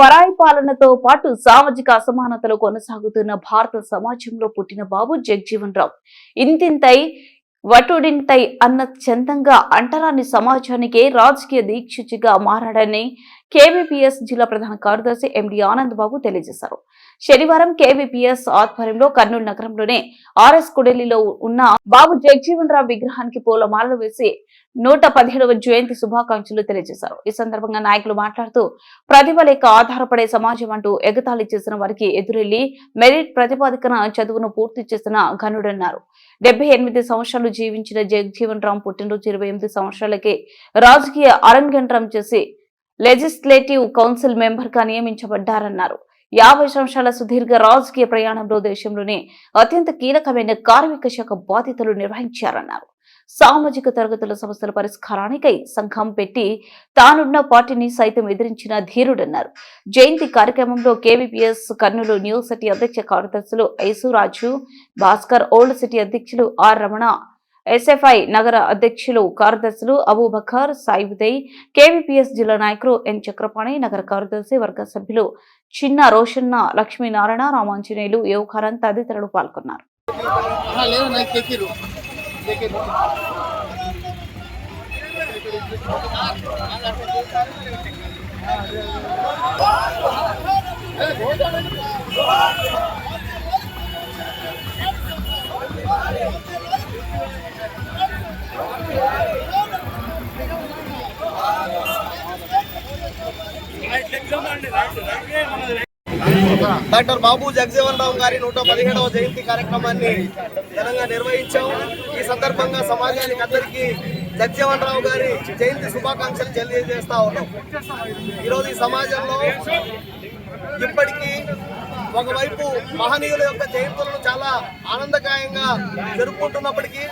పరాయి పాలనతో పాటు సామాజిక అసమానతలు కొనసాగుతున్న భారత సమాజంలో పుట్టిన బాబు జగ్జీవన్ రావు. ఇంతింతై వటుడింతై అన్న చందంగా అంటరాని సమాజానికే రాజకీయ దీక్షిచిగా మారాడని కేవీపీఎస్ జిల్లా ప్రధాన కార్యదర్శి ఎండి ఆనంద్ బాబు తెలియజేశారు. శనివారం కేవీపీఎస్ ఆధ్వర్యంలో కర్నూలు నగరంలోనే ఆర్ఎస్ కుడలిలో ఉన్న బాబు జగజీవన్ రావు విగ్రహానికి పూలమాలలు వేసి నూట పదిహేడవ జయంతి శుభాకాంక్షలు తెలియజేశారు. ఈ సందర్భంగా నాయకులు మాట్లాడుతూ ప్రతిభ లేక ఆధారపడే సమాజం అంటూ ఎగతాళి చేసిన వారికి ఎదురెళ్ళి మెరిట్ ప్రతిపాదికన చదువును పూర్తి చేసిన ఘనుడన్నారు. డెబ్బై ఎనిమిది సంవత్సరాలు జీవించిన జగజీవన్ రామ్ పుట్టినరోజు ఇరవై ఎనిమిది సంవత్సరాలకే రాజకీయ అరంగేట్రం చేసి లెజిస్లేటివ్ కౌన్సిల్ మెంబర్గా నియమించబడ్డారన్నారు. యాభై సంవత్సరాల సుదీర్ఘ రాజకీయ ప్రయాణంలో దేశంలోనే అత్యంత కీలకమైన కార్మిక శాఖ బాధ్యతలు నిర్వహించారన్నారు. సామాజిక తరగతుల సమస్యల పరిష్కారానికై సంఘం పెట్టి తానున్న పార్టీని సైతం ఎదిరించిన ధీరుడన్నారు. జయంతి కార్యక్రమంలో కేవీపీఎస్ కర్నూలు న్యూ సిటీ అధ్యక్ష కార్యదర్శులు ఐసురాజు భాస్కర్ ఓల్డ్ సిటీ అధ్యక్షులు ఆర్ రమణ ఎస్ఎఫ్ఐ నగర అధ్యక్షులు కార్యదర్శులు అబూబకర్ సాయిబుదయ్ కేవీపీఎస్ జిల్లా నాయకులు ఎన్ చక్రపాణి నగర కార్యదర్శి వర్గ సభ్యులు చిన్న రోషన్న లక్ష్మీనారాయణ రామాంజనేయులు యోగారన్ తదితరులు పాల్గొన్నారు. డాక్టర్ బాబు జగజీవన్ రావు గారి నూట పదిహేడవ జయంతి కార్యక్రమాన్ని ఘనంగా నిర్వహించాం ఈ సందర్భంగా సమాజానికి అందరికీ జగజీవన్ రావు గారి జయంతి శుభాకాంక్షలు తెలియజేస్తా ఉన్నాం. ఈరోజు ఈ సమాజంలో ఇప్పటికీ ఒకవైపు మహనీయుల యొక్క జయంతులను చాలా ఆనందకాయంగా జరుపుకుంటున్నప్పటికీ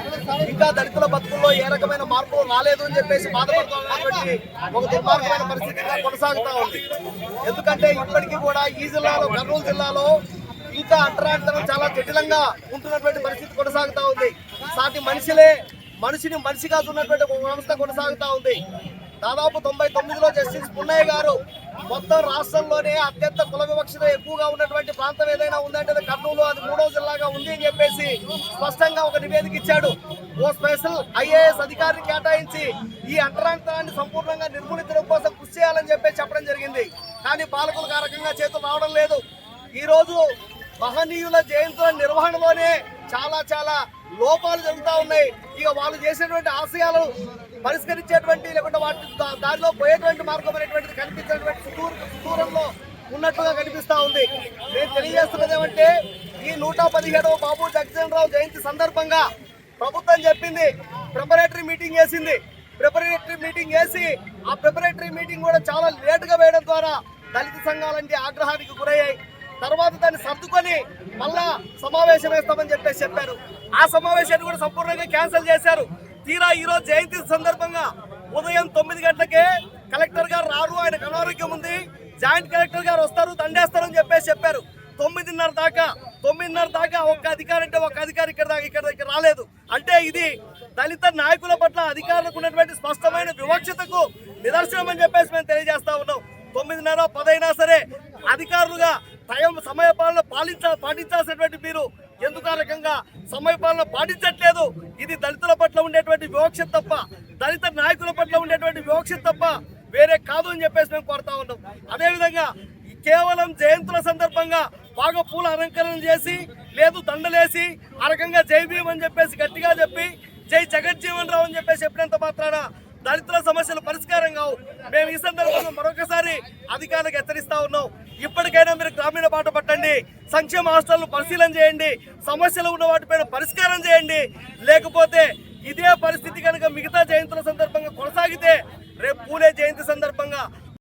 ఇంకా దళితుల బతుకుల్లో ఏ రకమైన మార్పు రాలేదు అని చెప్పేసి బాధపడుతున్నటువంటి ఒక దుర్మార్గమైన పరిస్థితిగా కొనసాగుతా ఉంది. ఎందుకంటే ఇప్పటికీ కూడా ఈ జిల్లాలో కర్నూలు జిల్లాలో ఇంకా అంటరాంతరం చాలా జటిలంగా ఉంటున్నటువంటి పరిస్థితి కొనసాగుతూ ఉంది. సాటి మనిషిలే మనిషిని మనిషిగా ఉన్నటువంటి ఒక వ్యవస్థ కొనసాగుతూ ఉంది. దాదాపు తొంభై తొమ్మిదిలో జస్టిస్ పున్నయ్య గారు మొత్తం రాష్ట్రంలోనే అత్యంత కుల వివక్షత ఎక్కువగా ఉన్నటువంటి ప్రాంతం ఏదైనా ఉందంటే అది కర్నూలు అది మూడో జిల్లాగా ఉంది అని చెప్పేసి స్పష్టంగా ఒక నివేదిక ఇచ్చాడు. ఓ స్పెషల్ ఐఏఎస్ అధికారిని కేటాయించి ఈ అంటరాంతరాన్ని సంపూర్ణంగా నిర్మూలించడం కోసం కృషి చేయాలని చెప్పేసి చెప్పడం జరిగింది. కానీ పాలకులకు ఆ రకంగా చేతులు రావడం లేదు. ఈ రోజు మహనీయుల జయంతుల నిర్వహణలోనే చాలా చాలా లోపాలు జరుగుతూ ఉన్నాయి. ఇక వాళ్ళు చేసేటువంటి ఆశయాలు పరిష్కరించేటువంటి లేకుంటే వాటి దారిలో పోయేటువంటి మార్గం ఉన్నట్లుగా కనిపిస్తా ఉంది. నేను తెలియజేస్తున్నది ఏమంటే ఈ నూట పదిహేడవ బాబు జగజీవన్ రావు జయంతి సందర్భంగా ప్రభుత్వం చెప్పింది ప్రిపరేటరీ మీటింగ్ వేసింది ప్రిపరేటరీ మీటింగ్ వేసి ఆ ప్రిపరేటరీ మీటింగ్ కూడా చాలా లేటుగా వేయడం ద్వారా దళిత సంఘాలంటే ఆగ్రహానికి గురయ్యాయి. తర్వాత దాన్ని సర్దుకొని మళ్ళా సమావేశం వేస్తామని చెప్పేసి చెప్పారు. ఆ సమావేశాన్ని కూడా సంపూర్ణంగా క్యాన్సిల్ చేశారు. తీరా ఈరోజు జయంతి సందర్భంగా ఉదయం తొమ్మిది గంటలకే కలెక్టర్ గారు రారు. ఆయనకు అనారోగ్యం ఉంది. జాయింట్ కలెక్టర్ గారు వస్తారు దండేస్తారు అని చెప్పేసి చెప్పారు. తొమ్మిదిన్నర దాకా తొమ్మిదిన్నర దాకా ఒక్క అధికారి అంటే ఒక అధికారి ఇక్కడ దాకా ఇక్కడ దగ్గర రాలేదు. అంటే ఇది దళిత నాయకుల పట్ల అధికారులకు ఉన్నటువంటి స్పష్టమైన వివక్షతకు నిదర్శనం అని చెప్పేసి మేము తెలియజేస్తా ఉన్నాం. తొమ్మిదిన్నర పదైనా సరే అధికారులుగా టైం సమయపాలన పాలించ పాటించాల్సినటువంటి మీరు ఎందుకు ఆ రకంగా సమయపాలన పాటించట్లేదు? ఇది దళితుల పట్ల ఉండేటువంటి వివక్షత తప్ప దళిత నాయకుల పట్ల ఉండేటువంటి వివక్షత తప్ప వేరే కాదు అని చెప్పేసి మేము కోరుతా ఉన్నాం. అదేవిధంగా కేవలం జయంతుల సందర్భంగా బాగా పూల అలంకరణ చేసి లేదు దండలేసి ఆ రకంగా జై భీమ్ అని చెప్పేసి గట్టిగా చెప్పి జై జగజ్జీవన్ రావు అని చెప్పేసి చెప్పినంత మాత్రాన దళితుల సమస్యలు పరిష్కారం కావు. మేము ఈ సందర్భంలో మరొకసారి అధికారులకు హెచ్చరిస్తా ఉన్నాం. ఇప్పటికైనా మీరు గ్రామీణ బాట పట్టండి సంక్షేమ హాస్టల్ను పరిశీలన చేయండి సమస్యలు ఉన్న వాటిపైన పరిష్కారం చేయండి. లేకపోతే ఇదే పరిస్థితి కనుక మిగతా జయంతుల సందర్భంగా కొనసాగితే రేపు పూలే జయంతి సందర్భంగా